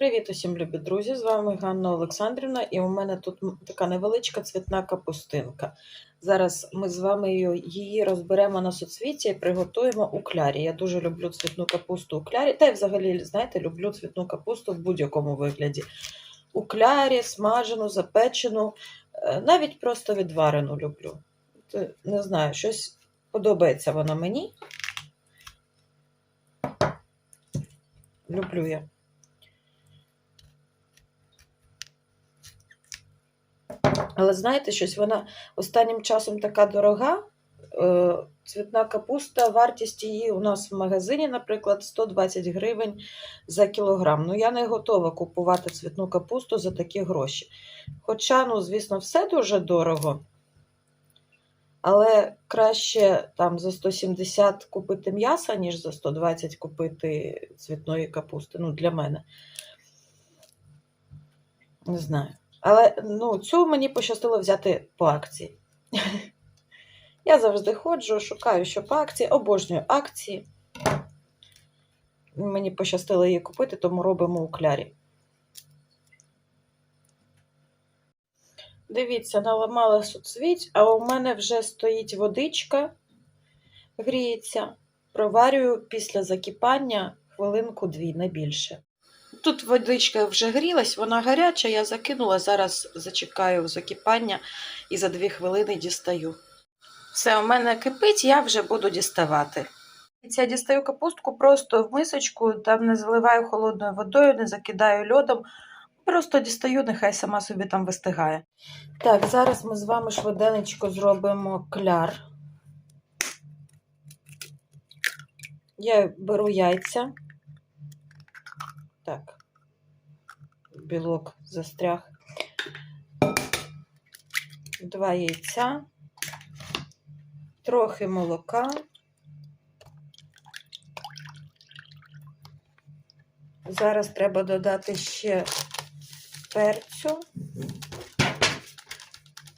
Привіт усім, любі друзі! З вами Ганна Олександрівна, і у мене тут така невеличка цвітна капустинка. Зараз ми з вами її- розберемо на соцвіті і приготуємо у клярі. Я дуже люблю цвітну капусту у клярі, та й взагалі, знаєте, люблю цвітну капусту в будь-якому вигляді. У клярі, смажену, запечену, е, навіть просто відварену люблю. Не знаю, щось подобається вона мені. Люблю я. Але знаєте, щось вона останнім часом така дорога. Е, Цвітна капуста, вартість її у нас в магазині, наприклад, 120 гривень за кілограм. Ну, я не готова купувати цвітну капусту за такі гроші. Хоча, ну, звісно, все дуже дорого. Але краще там за 170 купити м'яса, ніж за 120 купити цвітної капусти. Ну, для мене. Не знаю. Але ну, цю мені пощастило взяти по акції. Я завжди ходжу, шукаю, що по акції, обожнюю акції. Мені пощастило її купити, тому робимо у клярі. Дивіться, наламала суцвіть, а у мене вже стоїть водичка, гріється. Проварюю після закипання хвилинку-дві, не більше. Тут водичка вже грілась, вона гаряча, я закинула, зараз зачекаю закипання і за дві хвилини дістаю. Все, у мене кипить, я вже буду діставати. Я дістаю капустку просто в мисочку, там не заливаю холодною водою, не закидаю льодом. Просто дістаю, нехай сама собі там вистигає. Так, зараз ми з вами швиденечко зробимо кляр. Я беру яйця. Так, білок застряг. Два яйця, трохи молока. Зараз треба додати ще перцю,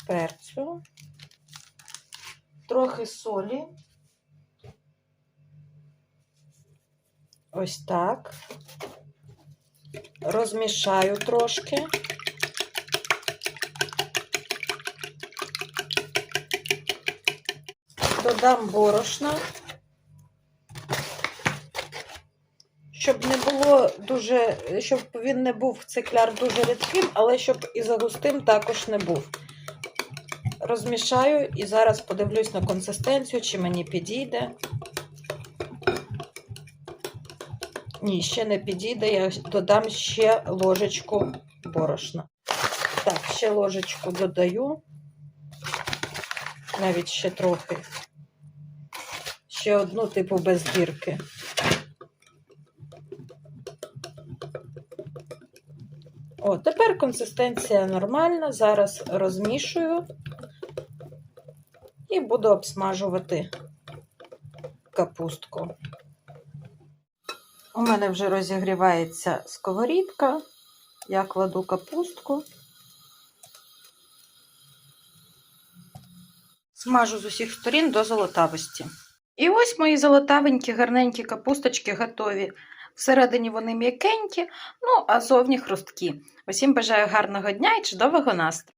перцю, трохи солі. Ось так. Розмішаю трошки. Додам борошна, щоб не було дуже, щоб він не був цей кляр дуже рідким, але щоб і загустим також не був. Розмішаю і зараз подивлюсь на консистенцію, чи мені підійде. Ні, ще не підійде, я додам ще ложечку борошна. Так, ще ложечку додаю. Навіть ще трохи. Ще одну типу без дірки. О, тепер консистенція нормальна. Зараз розмішую і буду обсмажувати капустку. У мене вже розігрівається сковорідка. Я кладу капустку. Смажу з усіх сторін до золотавості. І ось мої золотавенькі, гарненькі капусточки готові. Всередині вони м'якенькі, ну а зовні хрусткі. Усім бажаю гарного дня і чудового настрою!